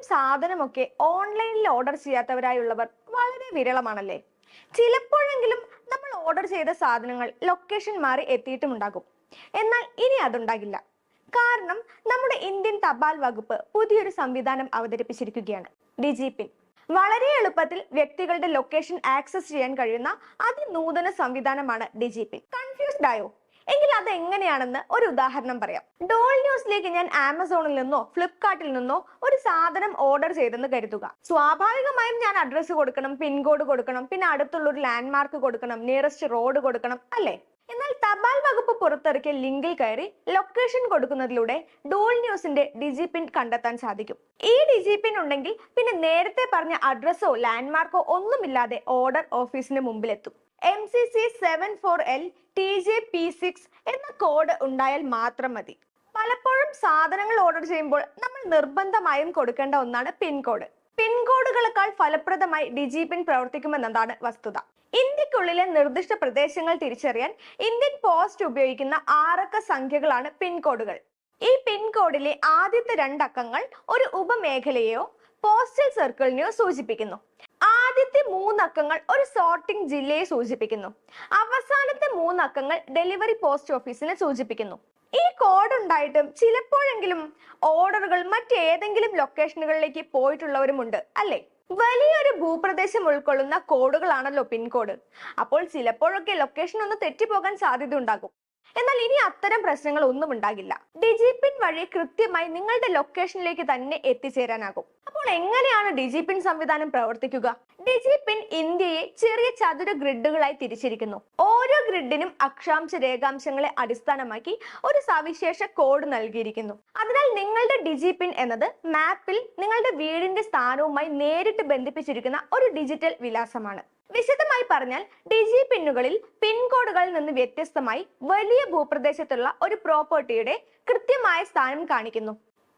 എന്തെങ്കിലും സാധനമൊക്കെ ഓൺലൈനിൽ ഓർഡർ ചെയ്യാത്തവരായുള്ളവർ വളരെ വിരളമാണല്ലേ? ചിലപ്പോഴെങ്കിലും നമ്മൾ ഓർഡർ ചെയ്ത സാധനങ്ങൾ ലൊക്കേഷൻ മാറി എത്തിയിട്ടുമുണ്ടാകും. എന്നാൽ ഇനി അതുണ്ടാകില്ല. കാരണം നമ്മുടെ ഇന്ത്യൻ തപാൽ വകുപ്പ് പുതിയൊരു സംവിധാനം അവതരിപ്പിച്ചിരിക്കുകയാണ്. ഡിജിപിൻ. വളരെ എളുപ്പത്തിൽ വ്യക്തികളുടെ ലൊക്കേഷൻ ആക്സസ് ചെയ്യാൻ കഴിയുന്ന അതിനൂതന സംവിധാനമാണ് ഡിജിപിൻ. കൺഫ്യൂസ്ഡ് ആയോ? എങ്കിൽ അത് എങ്ങനെയാണെന്ന് ഒരു ഉദാഹരണം പറയാം. ഡോൾ ന്യൂസിലേക്ക് ഞാൻ ആമസോണിൽ നിന്നോ ഫ്ലിപ്കാർട്ടിൽ നിന്നോ ഒരു സാധനം ഓർഡർ ചെയ്തെന്ന് കരുതുക. സ്വാഭാവികമായും ഞാൻ അഡ്രസ്സ് കൊടുക്കണം പിൻകോഡ് കൊടുക്കണം പിന്നെ അടുത്തുള്ള ഒരു ലാൻഡ്മാർക്ക് കൊടുക്കണം നിയറസ്റ്റ് റോഡ് കൊടുക്കണം അല്ലേ? എന്നാൽ തപാൽ വകുപ്പ് പുറത്തിറക്കിയ ലിങ്കിൽ കയറി ലൊക്കേഷൻ കൊടുക്കുന്നതിലൂടെ ഡോൾ ന്യൂസിന്റെ ഡിജി പിൻ കണ്ടെത്താൻ സാധിക്കും. ഈ ഡിജി പിൻ ഉണ്ടെങ്കിൽ പിന്നെ നേരത്തെ പറഞ്ഞ അഡ്രസ്സോ ലാൻഡ്മാർക്കോ ഒന്നുമില്ലാതെ ഓർഡർ ഓഫീസിന് മുമ്പിലെത്തും. M C C seven four L T J P six എന്ന കോഡ് ഉണ്ടായാൽ മാത്രം മതി. പലപ്പോഴും സാധനങ്ങൾ ഓർഡർ ചെയ്യുമ്പോൾ നമ്മൾ നിർബന്ധമായും കൊടുക്കേണ്ട ഒന്നാണ് പിൻകോഡ് പിൻകോഡുകളെക്കാൾ ഫലപ്രദമായി ഡിജിപിൻ പ്രവർത്തിക്കുമെന്നതാണ് വസ്തുത. ഇന്ത്യക്കുള്ളിലെ നിർദ്ദിഷ്ട പ്രദേശങ്ങൾ തിരിച്ചറിയാൻ ഇന്ത്യൻ പോസ്റ്റ് ഉപയോഗിക്കുന്ന ആറക്ക സംഖ്യകളാണ് പിൻകോഡുകൾ ഈ പിൻകോഡിലെ ആദ്യത്തെ രണ്ടക്കങ്ങൾ ഒരു ഉപമേഖലയെയോ പോസ്റ്റൽ സർക്കിളിനെയോ സൂചിപ്പിക്കുന്നു. ആദ്യത്തെ മൂന്നക്കങ്ങൾ ഒരു സോർട്ടിംഗ് ജില്ലയെ സൂചിപ്പിക്കുന്നു. അവസാനത്തെ മൂന്നക്കങ്ങൾ ഡെലിവറി പോസ്റ്റ് ഓഫീസിനെ സൂചിപ്പിക്കുന്നു. ഈ കോഡ് ഉണ്ടായിട്ടും ചിലപ്പോഴെങ്കിലും ഓർഡറുകൾ മറ്റേതെങ്കിലും ലൊക്കേഷനുകളിലേക്ക് പോയിട്ടുള്ളവരുമുണ്ട് അല്ലേ? വലിയൊരു ഭൂപ്രദേശം ഉൾക്കൊള്ളുന്ന കോഡുകളാണല്ലോ പിൻകോഡ് അപ്പോൾ ചിലപ്പോഴൊക്കെ ലൊക്കേഷൻ ഒന്ന് തെറ്റിപ്പോകാൻ സാധ്യത ഉണ്ടാകും. എന്നാൽ ഇനി അത്തരം പ്രശ്നങ്ങൾ ഒന്നും ഉണ്ടാകില്ല. ഡിജിപിൻ വഴി കൃത്യമായി നിങ്ങളുടെ ലൊക്കേഷനിലേക്ക് തന്നെ എത്തിച്ചേരാനാകും. അപ്പോൾ എങ്ങനെയാണ് ഡിജിപിൻ സംവിധാനം പ്രവർത്തിക്കുക? ഡിജിപിൻ ഇന്ത്യയെ ചെറിയ ചതുര ഗ്രിഡുകളായി തിരിച്ചിരിക്കുന്നു. ഓരോ ഗ്രിഡിനും അക്ഷാംശ രേഖാംശങ്ങളെ അടിസ്ഥാനമാക്കി ഒരു സവിശേഷ കോഡ് നൽകിയിരിക്കുന്നു. അതിനാൽ നിങ്ങളുടെ ഡിജിപിൻ എന്നത് മാപ്പിൽ നിങ്ങളുടെ വീടിന്റെ സ്ഥാനവുമായി നേരിട്ട് ബന്ധിപ്പിച്ചിരിക്കുന്ന ഒരു ഡിജിറ്റൽ വിലാസമാണ്. വിശദമായി പറഞ്ഞാൽ ഡിജി പിന്നുകളിൽ പിൻകോഡുകളിൽ നിന്ന് വ്യത്യസ്തമായി വലിയ ഭൂപ്രദേശത്തുള്ള ഒരു പ്രോപ്പർട്ടിയുടെ കൃത്യമായ സ്ഥാനം കാണിക്കുന്നു.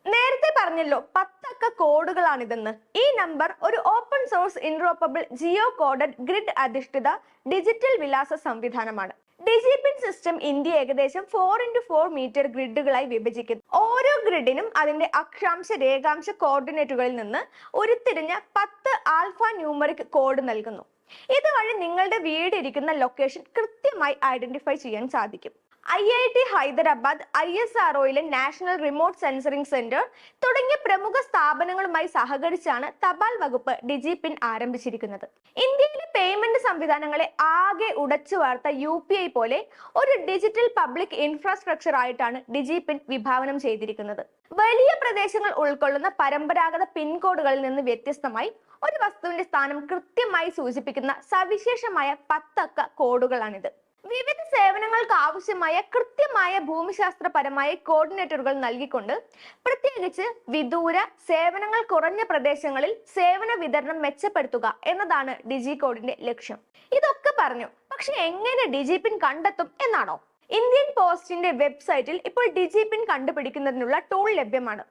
നേരത്തെ പറഞ്ഞല്ലോ പത്തക്ക കോഡുകളാണിതെന്ന്. ഈ നമ്പർ ഒരു open source interoperable geo coded grid അധിഷ്ഠിത ഡിജിറ്റൽ വിലാസ സംവിധാനമാണ്. ഡിജിപിൻ സിസ്റ്റം ഇന്ത്യ ഏകദേശം ഫോർ ഇന്റു ഫോർ മീറ്റർ ഗ്രിഡുകളായി വിഭജിക്കുന്നു. ഓരോ ഗ്രിഡിനും അതിന്റെ അക്ഷാംശ രേഖാംശ കോർഡിനേറ്റുകളിൽ നിന്ന് ഉരുത്തിരിഞ്ഞ പത്ത് ആൽഫ ന്യൂമറിക് കോഡ് നൽകുന്നു. ഇതുവഴി നിങ്ങളുടെ വീട് ഇരിക്കുന്ന ലൊക്കേഷൻ കൃത്യമായി ഐഡന്റിഫൈ ചെയ്യാൻ സാധിക്കും. I I T Hyderabad I S R ഒയിലെ national remote sensing centre തുടങ്ങിയ പ്രമുഖ സ്ഥാപനങ്ങളുമായി സഹകരിച്ചാണ് തപാൽ വകുപ്പ് ഡിജി പിൻ ആരംഭിച്ചിരിക്കുന്നത്. ഇന്ത്യയിലെ പേയ്മെന്റ് സംവിധാനങ്ങളെ ആകെ ഉടച്ചു വാർത്ത യു പി ഐ പോലെ ഒരു ഡിജിറ്റൽ പബ്ലിക് ഇൻഫ്രാസ്ട്രക്ചർ ആയിട്ടാണ് ഡിജി പിൻ വിഭാവനം ചെയ്തിരിക്കുന്നത്. വലിയ പ്രദേശങ്ങൾ ഉൾക്കൊള്ളുന്ന പരമ്പരാഗത പിൻകോഡുകളിൽ നിന്ന് വ്യത്യസ്തമായി ഒരു വസ്തുവിന്റെ സ്ഥാനം കൃത്യമായി സൂചിപ്പിക്കുന്ന സവിശേഷമായ പത്തക്ക കോഡുകളാണിത്. വിവിധ സേവനങ്ങൾക്ക് ആവശ്യമായ കൃത്യമായ ഭൂമിശാസ്ത്രപരമായ കോർഡിനേറ്ററുകൾ നൽകിക്കൊണ്ട് പ്രത്യേകിച്ച് വിദൂര സേവനങ്ങൾ കുറഞ്ഞ പ്രദേശങ്ങളിൽ സേവന വിതരണം മെച്ചപ്പെടുത്തുക എന്നതാണ് ഡിജി കോഡിന്റെ ലക്ഷ്യം. ഇതൊക്കെ പറഞ്ഞു പക്ഷെ എങ്ങനെ ഡിജി പിൻ കണ്ടെത്തും എന്നാണോ? ഇന്ത്യൻ പോസ്റ്റിന്റെ വെബ്സൈറ്റിൽ ഇപ്പോൾ ഡിജി പിൻ കണ്ടുപിടിക്കുന്നതിനുള്ള ടൂൾ ലഭ്യമാണ്.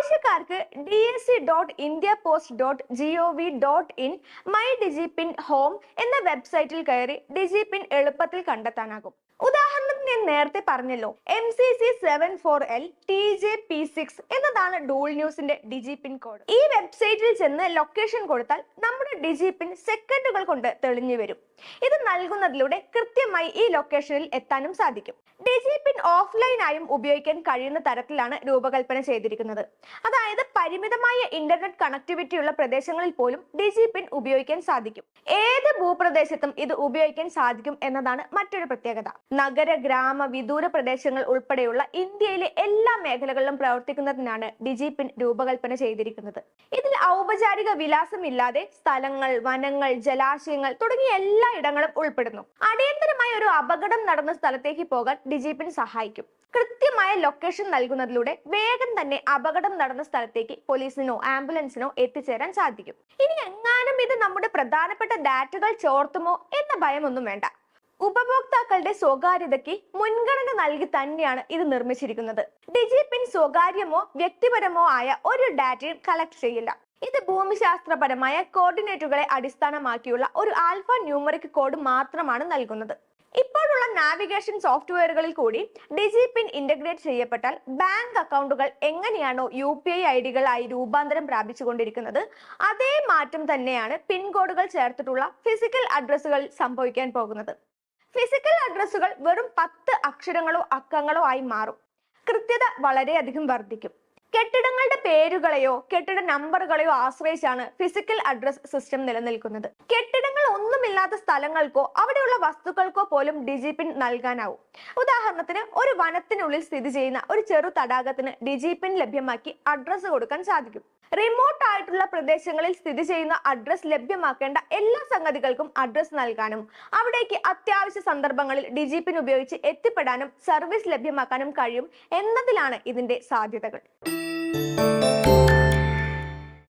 ആവശ്യക്കാർക്ക് D S C dot India post dot G O V dot in my DIGIPIN home എന്ന വെബ്സൈറ്റിൽ കയറി ഡിജിപിൻ എളുപ്പത്തിൽ കണ്ടെത്താനാകും. ഉദാഹരണത്തിന് ഞാൻ നേരത്തെ പറഞ്ഞല്ലോ M C C seven four L T J P six എന്നതാണ് ഡൂൾ ന്യൂസിന്റെ ഡിജി പിൻ കോഡ്. ഈ വെബ്സൈറ്റിൽ ചെന്ന് ലൊക്കേഷൻ കൊടുത്താൽ നമ്മുടെ ഡിജി പിൻ സെക്കൻഡുകൾ കൊണ്ട് തെളിഞ്ഞു വരും. ഇത് നൽകുന്നതിലൂടെ കൃത്യമായി ഈ ലൊക്കേഷനിൽ എത്താനും സാധിക്കും. ഡിജി പിൻ ഓഫ്ലൈനായും ഉപയോഗിക്കാൻ കഴിയുന്ന തരത്തിലാണ് രൂപകൽപ്പന ചെയ്തിരിക്കുന്നത്. അതായത് പരിമിതമായ ഇന്റർനെറ്റ് കണക്ടിവിറ്റി ഉള്ള പ്രദേശങ്ങളിൽ പോലും ഡിജി പിൻ ഉപയോഗിക്കാൻ സാധിക്കും. ഏത് ഭൂപ്രദേശത്തും ഇത് ഉപയോഗിക്കാൻ സാധിക്കും എന്നതാണ് മറ്റൊരു പ്രത്യേകത. നഗര ഗ്രാമ വിദൂര പ്രദേശങ്ങൾ ഉൾപ്പെടെയുള്ള ഇന്ത്യയിലെ എല്ലാ മേഖലകളിലും പ്രവർത്തിക്കുന്നതിനാണ് ഡിജിപിൻ രൂപകൽപ്പന ചെയ്തിരിക്കുന്നത്. ഇതിൽ ഔപചാരിക വിലാസമില്ലാതെ സ്ഥലങ്ങൾ വനങ്ങൾ ജലാശയങ്ങൾ തുടങ്ങിയ എല്ലാ ഇടങ്ങളും ഉൾപ്പെടുന്നു. അടിയന്തരമായ ഒരു അപകടം നടന്ന സ്ഥലത്തേക്ക് പോകാൻ ഡിജിപിൻ സഹായിക്കും. കൃത്യമായ ലൊക്കേഷൻ നൽകുന്നതിലൂടെ വേഗം തന്നെ അപകടം നടന്ന സ്ഥലത്തേക്ക് പോലീസിനോ ആംബുലൻസിനോ എത്തിച്ചേരാൻ സാധിക്കും. ഇനി എങ്ങാനും ഇത് നമ്മുടെ പ്രധാനപ്പെട്ട ഡാറ്റകൾ ചോർത്തുമോ എന്ന ഭയമൊന്നും വേണ്ട. ഉപഭോക്താക്കളുടെ സ്വകാര്യതയ്ക്ക് മുൻഗണന നൽകി തന്നെയാണ് ഇത് നിർമ്മിച്ചിരിക്കുന്നത്. ഡിജിപിൻ സ്വകാര്യമോ വ്യക്തിപരമോ ആയ ഒരു ഡാറ്റയും കളക്ട് ചെയ്യില്ല. ഇത് ഭൂമിശാസ്ത്രപരമായ കോർഡിനേറ്റുകളെ അടിസ്ഥാനമാക്കിയുള്ള ഒരു ആൽഫ ന്യൂമറിക് കോഡ് മാത്രമാണ് നൽകുന്നത്. ഇപ്പോഴുള്ള നാവിഗേഷൻ സോഫ്റ്റ്വെയറുകളിൽ കൂടി ഡിജിപിൻ ഇന്റഗ്രേറ്റ് ചെയ്യപ്പെട്ടാൽ ബാങ്ക് അക്കൗണ്ടുകൾ എങ്ങനെയാണോ യു പി ഐ ഐ ഡികളായി രൂപാന്തരം പ്രാപിച്ചുകൊണ്ടിരിക്കുന്നത് അതേ മാറ്റം തന്നെയാണ് പിൻകോഡുകൾ ചേർത്തിട്ടുള്ള ഫിസിക്കൽ അഡ്രസ്സുകൾ സംഭവിക്കാൻ പോകുന്നത്. ഫിസിക്കൽ അഡ്രസ്സുകൾ വെറും പത്ത് അക്ഷരങ്ങളോ അക്കങ്ങളോ ആയി മാറും. കൃത്യത വളരെയധികം വർദ്ധിക്കും. കെട്ടിടങ്ങളുടെ പേരുകളെയോ കെട്ടിട നമ്പറുകളെയോ ആശ്രയിച്ചാണ് ഫിസിക്കൽ അഡ്രസ് സിസ്റ്റം നിലനിൽക്കുന്നത്. കെട്ടിടങ്ങൾ ഒന്നുമില്ലാത്ത സ്ഥലങ്ങൾക്കോ അവിടെയുള്ള വസ്തുക്കൾക്കോ പോലും ഡിജിപിൻ നൽകാനാവും. ഉദാഹരണത്തിന് ഒരു വനത്തിനുള്ളിൽ സ്ഥിതി ചെയ്യുന്ന ഒരു ചെറു തടാകത്തിന് ഡിജിപിൻ ലഭ്യമാക്കി അഡ്രസ്സ് കൊടുക്കാൻ സാധിക്കും. റിമോട്ട് ആയിട്ടുള്ള പ്രദേശങ്ങളിൽ സ്ഥിതി ചെയ്യുന്ന അഡ്രസ് ലഭ്യമാക്കേണ്ട എല്ലാ സംഗതികൾക്കും അഡ്രസ് നൽകാനും അവിടേക്ക് അത്യാവശ്യ സന്ദർഭങ്ങളിൽ ഡിജിപിൻ ഉപയോഗിച്ച് എത്തിപ്പെടാനും സർവീസ് ലഭ്യമാക്കാനും കഴിയും എന്നതിലാണ് ഇതിന്റെ സാധ്യതകൾ.